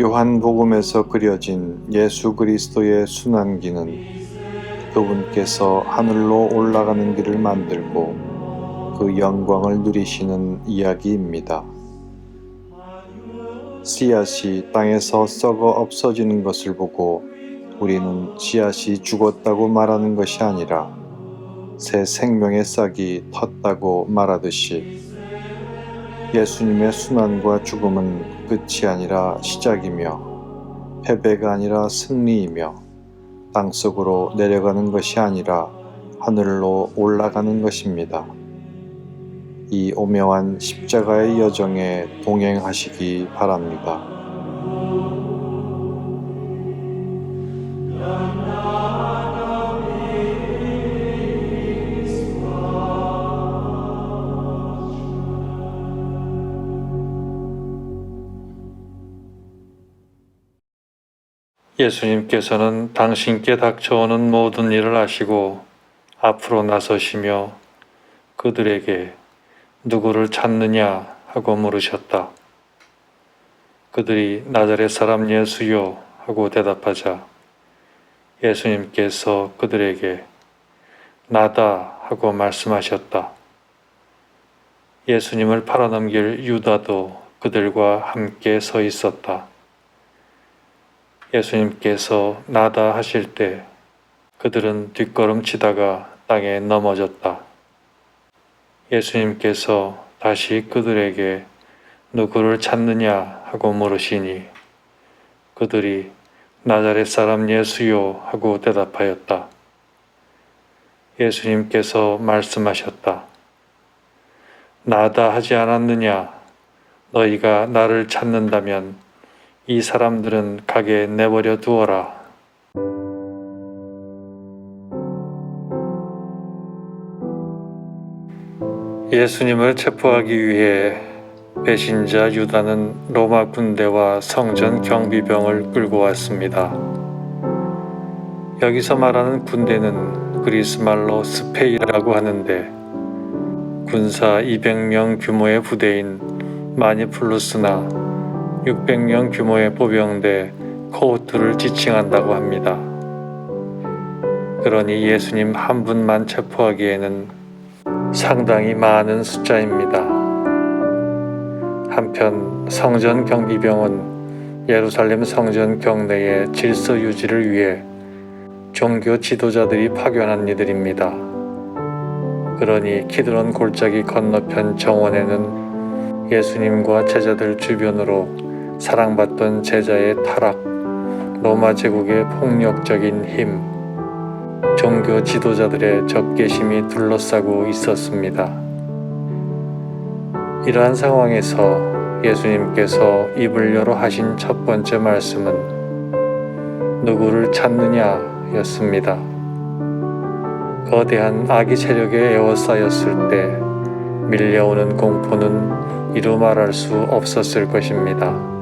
요한복음에서 그려진 예수 그리스도의 순환기는 그분께서 하늘로 올라가는 길을 만들고 그 영광을 누리시는 이야기입니다. 씨앗이 땅에서 썩어 없어지는 것을 보고 우리는 씨앗이 죽었다고 말하는 것이 아니라 새 생명의 싹이 텄다고 말하듯이 예수님의 순환과 죽음은 끝이 아니라 시작이며 패배가 아니라 승리이며 땅속으로 내려가는 것이 아니라 하늘로 올라가는 것입니다. 이 오묘한 십자가의 여정에 동행하시기 바랍니다. 예수님께서는 당신께 닥쳐오는 모든 일을 아시고 앞으로 나서시며 그들에게 누구를 찾느냐 하고 물으셨다. 그들이 나자렛 사람 예수요 하고 대답하자 예수님께서 그들에게 나다 하고 말씀하셨다. 예수님을 팔아넘길 유다도 그들과 함께 서 있었다. 예수님께서 나다 하실 때 그들은 뒷걸음치다가 땅에 넘어졌다. 예수님께서 다시 그들에게 누구를 찾느냐 하고 물으시니 그들이 나자렛 사람 예수요 하고 대답하였다. 예수님께서 말씀하셨다. 나다 하지 않았느냐? 너희가 나를 찾는다면 이 사람들은 가게 내버려 두어라. 예수님을 체포하기 위해 배신자 유다는 로마 군대와 성전 경비병을 끌고 왔습니다. 여기서 말하는 군대는 그리스 말로 스페이라고 하는데 군사 200명 규모의 부대인 마니플루스나 600명 규모의 보병대 코호트를 지칭한다고 합니다. 그러니 예수님 한 분만 체포하기에는 상당히 많은 숫자입니다. 한편 성전 경비병은 예루살렘 성전 경내의 질서 유지를 위해 종교 지도자들이 파견한 이들입니다. 그러니 키드론 골짜기 건너편 정원에는 예수님과 제자들 주변으로 사랑받던 제자의 타락, 로마 제국의 폭력적인 힘, 종교 지도자들의 적개심이 둘러싸고 있었습니다. 이러한 상황에서 예수님께서 입을 열어 하신 첫 번째 말씀은 누구를 찾느냐 였습니다. 거대한 악의 세력에 에워싸였을 때 밀려오는 공포는 이루 말할 수 없었을 것입니다.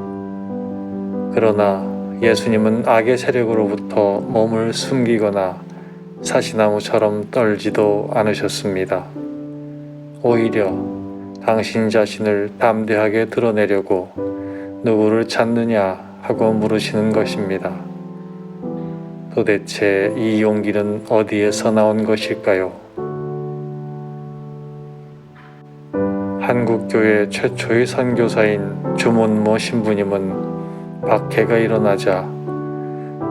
그러나 예수님은 악의 세력으로부터 몸을 숨기거나 사시나무처럼 떨지도 않으셨습니다. 오히려 당신 자신을 담대하게 드러내려고 누구를 찾느냐 하고 물으시는 것입니다. 도대체 이 용기는 어디에서 나온 것일까요? 한국교회 최초의 선교사인 주문모 신부님은 박해가 일어나자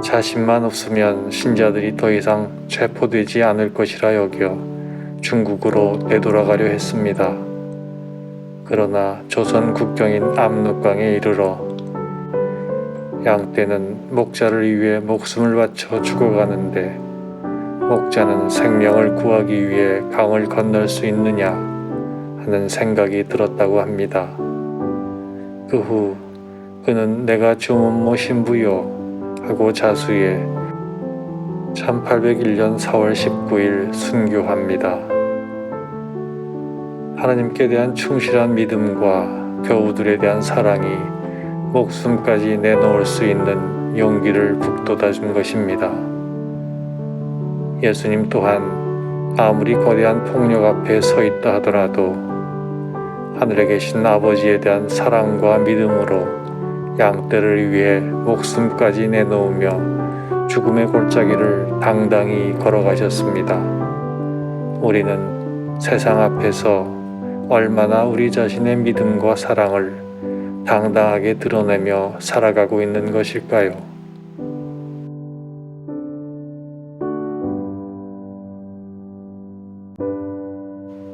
자신만 없으면 신자들이 더 이상 체포되지 않을 것이라 여겨 중국으로 되돌아가려 했습니다. 그러나 조선 국경인 압록강에 이르러 양떼는 목자를 위해 목숨을 바쳐 죽어가는데 목자는 생명을 구하기 위해 강을 건널 수 있느냐 하는 생각이 들었다고 합니다. 그후 그는 내가 주문 모 신부요 하고 자수해 1801년 4월 19일 순교합니다. 하나님께 대한 충실한 믿음과 교우들에 대한 사랑이 목숨까지 내놓을 수 있는 용기를 북돋아 준 것입니다. 예수님 또한 아무리 거대한 폭력 앞에 서 있다 하더라도 하늘에 계신 아버지에 대한 사랑과 믿음으로 양떼를 위해 목숨까지 내놓으며 죽음의 골짜기를 당당히 걸어가셨습니다. 우리는 세상 앞에서 얼마나 우리 자신의 믿음과 사랑을 당당하게 드러내며 살아가고 있는 것일까요?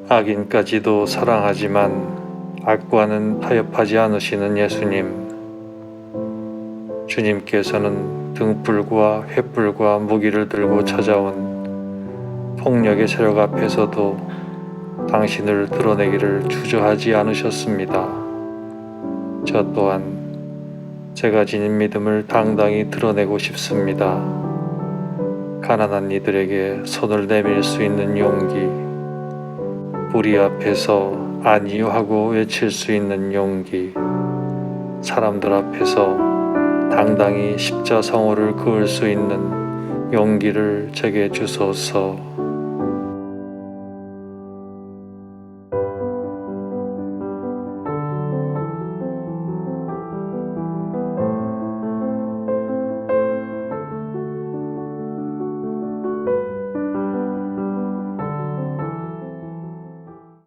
악인까지도 사랑하지만 악과는 타협하지 않으시는 예수님. 주님께서는 등불과 횃불과 무기를 들고 찾아온 폭력의 세력 앞에서도 당신을 드러내기를 주저하지 않으셨습니다. 저 또한 제가 지닌 믿음을 당당히 드러내고 싶습니다. 가난한 이들에게 손을 내밀 수 있는 용기, 불의 앞에서 아니요 하고 외칠 수 있는 용기, 사람들 앞에서 당당히 십자성호를 그을 수 있는 용기를 제게 주소서.